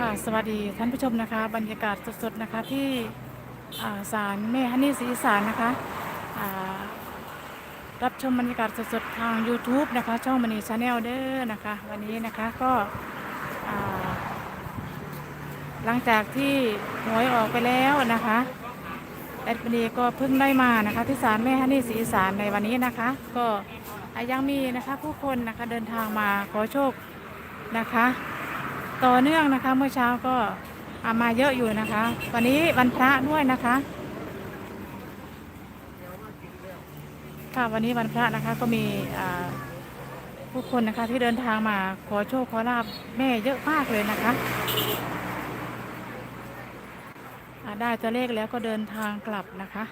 ค่ะสวัสดีท่านผู้ชมนะคะ บรรยากาศสดๆนะคะที่ศาลแม่ฮันนี่ศรีสานนะคะรับชมบรรยากาศสดๆทาง YouTube นะคะ ช่องมณีชาแนลเด้อนะคะ วันนี้นะคะก็หลังจากที่หวยออกไปแล้วนะคะแอดมินีก็เพิ่งได้มานะคะ ที่ศาลแม่ฮันนี่ศรีสานในวันนี้นะคะ ก็ยังมีนะคะผู้คนนะคะเดินทางมาขอโชคนะคะ ต่อเนื่องนะคะ เมื่อเช้าก็อามาเยอะอยู่นะคะ วันนี้วันพระด้วยนะคะค่ะวันนี้วันพระนะคะก็มีผู้คนนะคะที่เดินทางมาขอโชคขอลาบแม่เยอะมากเลยนะคะได้ตัวเลขแล้วก็เดินทางกลับนะคะ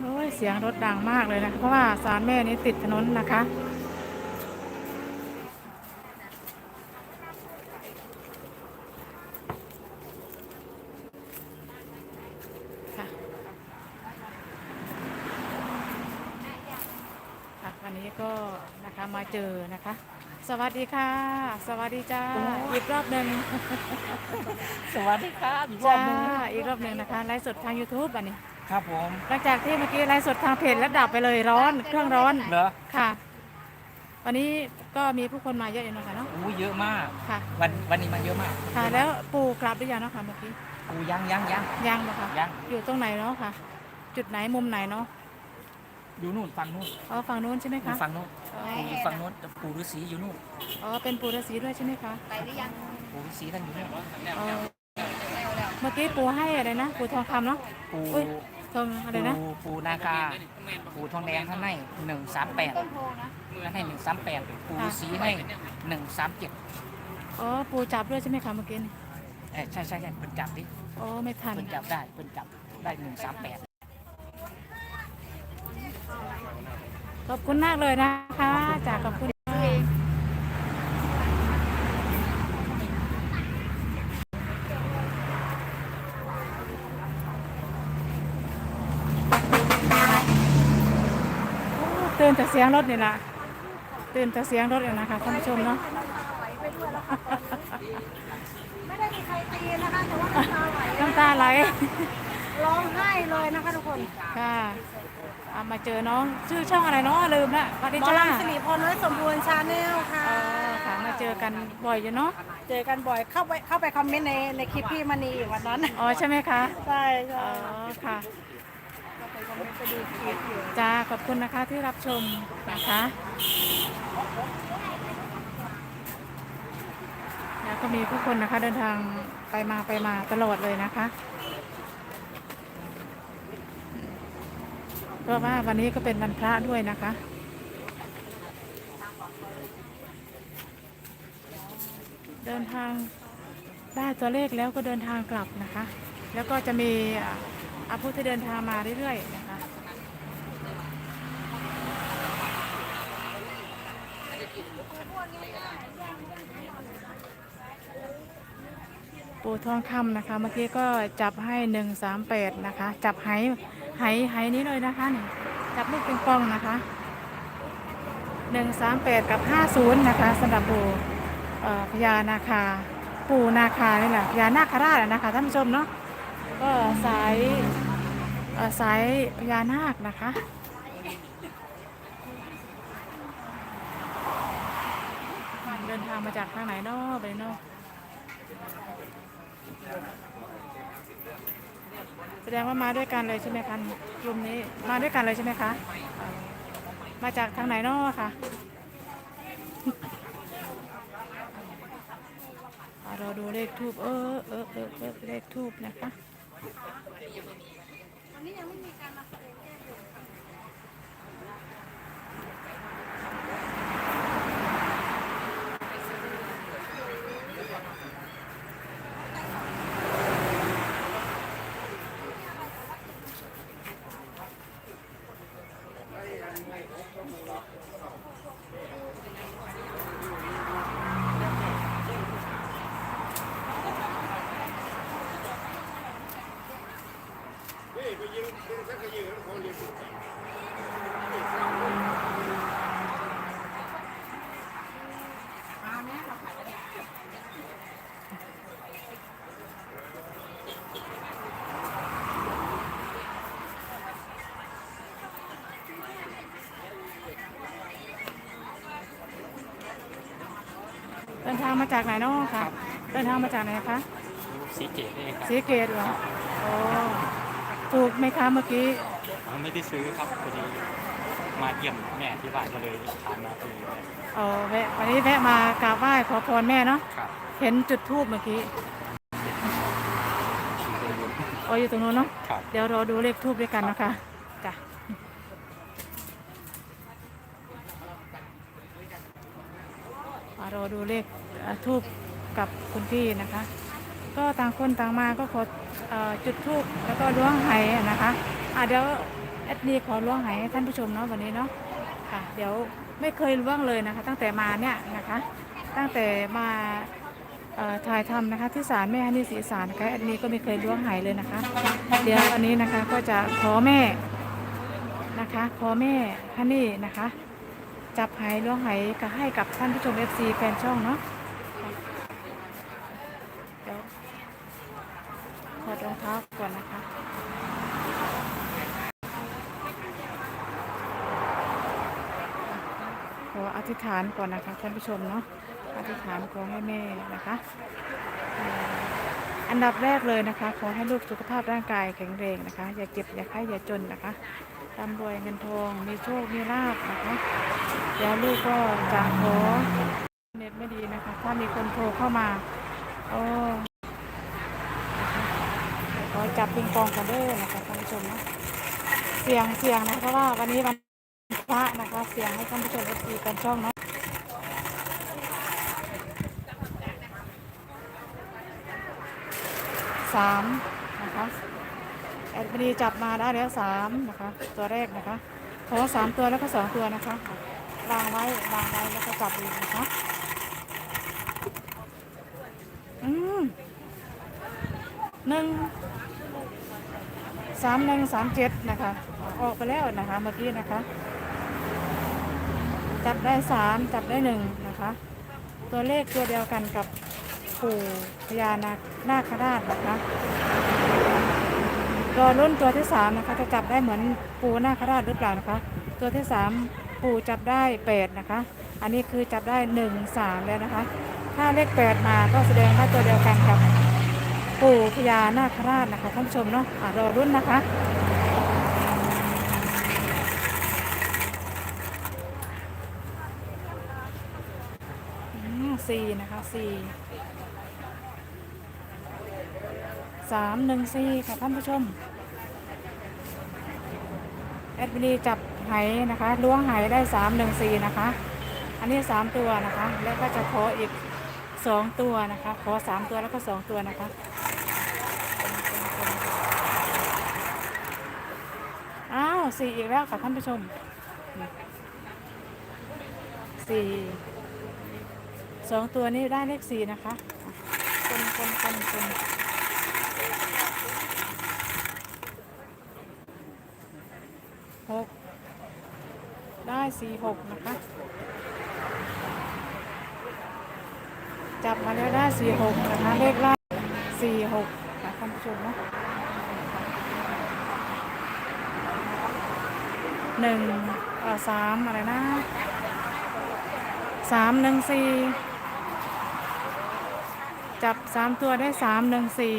โอ้ย เสียงรถดังมากเลยนะคะเพราะว่าศาลแม่นี้ติดถนนนะคะ ค่ะค่ะวันนี้ก็นะคะมาเจอนะคะ สวัสดีค่ะ สวัสดีจ้า อีกรอบหนึ่งสวัสดีครับอีกรอจ้าบหนึงอีกรอบหนึ่งนะคะไลฟ์สดทาง YouTube อันนี้ ครับผมหลังจากที่เมื่อกี้ไลฟ์สดทางเพจแล้วดับไปเลยร้อนเครื่องร้อนเหรอค่ะ วันนี้ก็มีผู้คนมาเยอะอยู่นะคะเนาะอู้เยอะมาก ค่ะวันวันนี้มาเยอะมากค่ะ แล้วปู่กลับหรือยังเนาะค่ะเมื่อกี้อู้ยังยังยังยังเหรอคะยังอยู่ตรงไหนเนาะค่ะ จุดไหนมุมไหนเนาะ อยู่นู่นฝั่งนู่นอ๋อฝั่งนู้นใช่ไหมอยู่คะฝั่งนู่นปู่อยู่ฝั่งนู่นแต่ปู่ฤาษีอยู่นู่นอ๋อเป็นปู่ฤาษีด้วยใช่ไหมคะปู่ฤาษีท่านอยู่นู่นอ๋อเมื่อกี้ปู่ให้อะไรนะปู่ทองคำเนาะ ปู่อุ๊ย ทองอะไรนะปู่ปู่นาคาปู่ทองแดงท่านให้หนึ่งสามแปดท่านให้หนึ่งสามแปดปู่ฤาษีให้หนึ่งสามเจ็ดอ๋อปู่จับด้วยใช่ไหมคะเมื่อกี้นี่เอ้ยใช่ใช่ใช่เพิ่นจับดิอ๋อไม่ทันเพิ่นจับได้เพิ่นจับได้หนึ่งสามแปด ขอบคุณมากเลยนะคะจากขอบคุณตื่นแต่เสียงรถนี่แหละตื่นแต่เสียงรถอยู่นะคะท่านผู้ชมเนาะไม่ได้มีใครตีนะคะแต่ว่าน้ำตาไหลน้ำตาไหลร้องไห้เลยนะคะทุกคนค่ะ เอามาเจอน้องชื่อช่องอะไรเนาะลืมละสวัสดีหมอจ้าลำสิริพรน้อยสมบูรณ์ชาแนลค่ะอ๋อค่ะมาเจอกันบ่อยอยู่เนาะเจอกันบ่อยเข้าไปเข้าไปคอมเมนต์ในในคลิปพี่มณีวันนั้น อ๋อใช่ไหมคะใช่อ๋ใช่อค่ะเข้าไปคอมเมนต์ไปดูคลิปอยู่ จ้าขอบคุณนะคะที่รับชมนะคะแล้วก็มีผู้คนนะคะเดินทางไปมาไปมาตลอดเลยนะคะ เพราะว่าวันนี้ก็เป็นวันพระด้วยนะคะ เดินทางได้ตัวเลขแล้วก็เดินทางกลับนะคะ แล้วก็จะมีอาผู้ที่เดินทางมาเรื่อยๆนะคะปูทองคำนะคะ เมื่อกี้ก็จับให้หนึ่งสามแปดนะคะ จับไห ไหไหนี้เลยนะคะนี่จับลูกปิงปองนะคะหนึ่งสามแปดกับห้าศูนย์นะคะสำหรับปู่พญานาคา ปูนาคานี่แหละพญานาคราชนะคะท่านผู้ชมเนาะก็สายสายพญานาคนะคะเดินทางมาจากทางไหนเนาะไปเนาะ แสดงว่ามาด้วยกันเลยใช่ไหมคะกลุ่มนี้มาด้วยกันเลยใช่ไหมคะ มาจากทางไหนนาะค่ะอ่าเราดูเลขทูบเออเออเออเลขทูบนะคะอันนี้ยังไม่มีการมาแสดง เดินทางมาจากไหนเนาะคะเดินทางมาจากไหนคะสีเกตเองครับ สีเกตเหรอโอ้ ถูกไหมคะเมื่อกี้ผมไม่ได้ซื้อครับพอดีมาเยี่ยมแม่ที่บ้านก็เลยถามมาทีเออแวะวันนี้แวะมากราบไหว้ขอพรแม่เนาะครับเห็นจุดทูบเมื่อกี้โอ้อยู่ตรงนู้นเนาะครับเดี๋ยวรอดูเลขทูบด้วยกันนะคะจ้ะมารอดูเลขเอ่อทูบกับคุณพี่นะคะ ก็ต่างคนต่างมาก็ขอเอ่อ จุดทูบแล้วก็ล้วงไหนะคะอะเดี๋ยวแอดนีขอล้วงไหให้ท่านผู้ชมเนาะวันนี้เนาะค่ะ เดี๋ยวไม่เคยล้วงเลยนะคะ ตั้งแต่มาเนี่ยนะคะ ตั้งแต่มาถ่ายทำนะคะ ที่ศาลแม่ฮันนี่ศรีศาลนะคะแอดนีก็ไม่เคยล้วงไหเลยนะคะ เดี๋ยววันนี้นะคะก็จะขอแม่นะคะขอแม่ฮันนี่นะคะ จับไหล้วงไหก็ให้กับท่านผู้ชม FC แฟนช่องเนาะเดี๋ยวถ อดรองเท้าก่อนนะคะขออธิษฐานก่อนนะคะท่านผู้ชมเนาะอธิษฐานขอให้แม่นะคะ อันดับแรกเลยนะคะ ขอให้ลูกสุขภาพร่างกายแข็งแรงนะคะ อย่าเจ็บอย่าไข้อย่าจนนะคะร่ำรวยเงินทองมีโชคมีลาภนะคะเดี๋ยวลูกก็จะขอเน็ตไม่ดีนะคะ ถ้ามีคนโทรเข้ามาโอ้ ขอจับปิงปองกันเด้อนะคะท่านผู้ชมเนาะเสียงเสียงนะเพราะว่าวันนี้วันพระนะคะเสียงให้ท่านผู้ชมเอฟซีกันช่องเนาะสามนะคะแอดมินจับมาได้แล้วสามนะคะตัวแรกนะคะขอสามตัวแล้วก็สองตัวนะคะวางไว้วางไว้แล้วก็จับอีกนะคะอืมหนึ่ง สามหนึ่งสามเจ็ดนะคะ ออกไปแล้วนะคะเมื่อกี้นะคะ จับได้สามจับได้หนึ่งนะคะ ตัวเลขตัวเดียวกันกับปู่พญานาคนาคราชนะคะรอรุ่นตัวที่สามนะคะ จะจับได้เหมือนปู่นาคราชหรือเปล่านะคะ ตัวที่สามปู่จับได้แปดนะคะ อันนี้คือจับได้หนึ่งสามแล้วนะคะ ถ้าเลขแปดมาก็แสดงว่าตัวเดียวกันกับ ปู่พญานาคราชนะคะท่านผู้ชมเนาะะรอรุ่นนะคะสี่นะคะสี่สามหนึ่งสี่ค่ะท่านผู้ชม แอดมินีจับไหนะคะล้วงไหได้สามหนึ่งสี่นะคะ อันนี้สามตัวนะคะ แล้วก็จะขออีกสองตัวนะคะ ขอสามตัวแล้วก็สองตัวนะคะ อ้าว สี่อีกแล้วค่ะท่านผู้ชมสี่สองตัวนี้ได้เลขสี่นะคะคนคนคนคนหกได้สี่หกนะคะ จับมาแล้วได้สี่หกนะคะ เลขล่าสี่หกค่ะท่านผู้ชมเนาะ หนึ่งสามอะไรนะสามหนึ่งสี่จับสามตัวได้สามหนึ่งสี่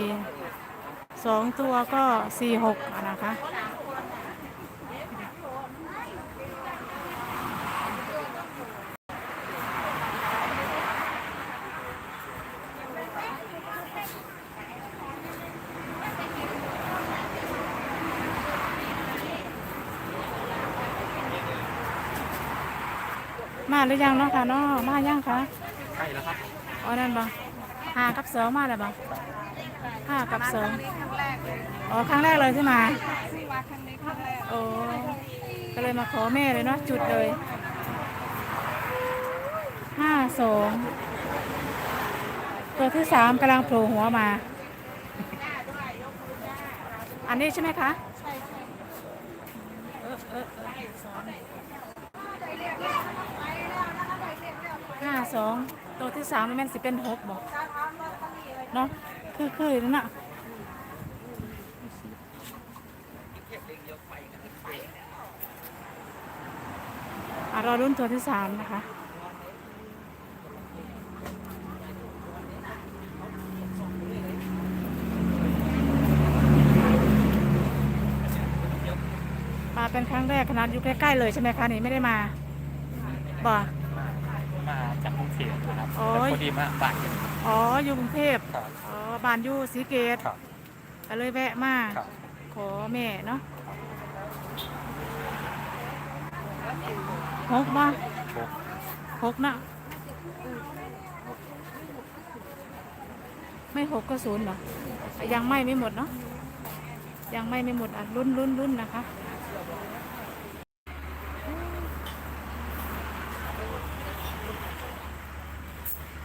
สองตัวก็สี่หกนะคะ มาหรือยังเนาะค่ะเนาะมายังคะใช่แล้วครับอ๋อนั่นบ่ห้ากับสองมาแล้วบ่ห้ากับสองอ๋อครั้งแรกเลยที่มาโอ้ก็เลยมาขอแม่เลยเนาะจุดเลยห้าสองตัวที่สามกำลังโผล่หัวมา อันนี้ใช่ไหมคะใช่เออเออสองห้า สองตัวที่สามแม่นสิเป็นหกบอกเนาะคือคือนั่นน่ะอะรอรุ่นตัวที่สามนะคะมาเป็นครั้งแรกขนาดอยู่ใกล้ๆเลยใช่ไหมคะนี่ไม่ได้มาบ่ จากกรุงเทพนะครับโอ้ย แต่พอดีมาบ้านกันอ๋ออยู่กรุงเทพครับ อ๋อบ้านอยู่ศรีเกตครับ ก็เลยแวะมาครับ ขอแม่เนาะหกบ่โอ้หกนะไม่หกก็ศูนย์เหรอยังไม่ไม่หมดเนาะยังไม่ไม่หมดอะรุ่นรุ่นรุ่นนะคะ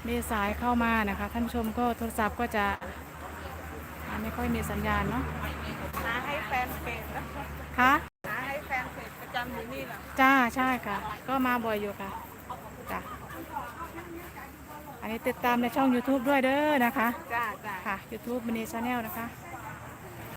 มีสายเข้ามานะคะ ท่านผู้ชมก็โทรศัพท์ก็จะอ่าไม่ค่อยมีสัญญาณเนาะหาให้แฟนเพจนะคะหาให้แฟนเพจประจำอยู่นี่แหละจ้าใช่ค่ะ ก็มาบ่อยอยู่ค่ะจ้ะอันนี้ติดตามในช่อง YouTube ด้วยเด้อนะคะจ้าจ้าค่ะ YouTube มินิชาแนลนะคะ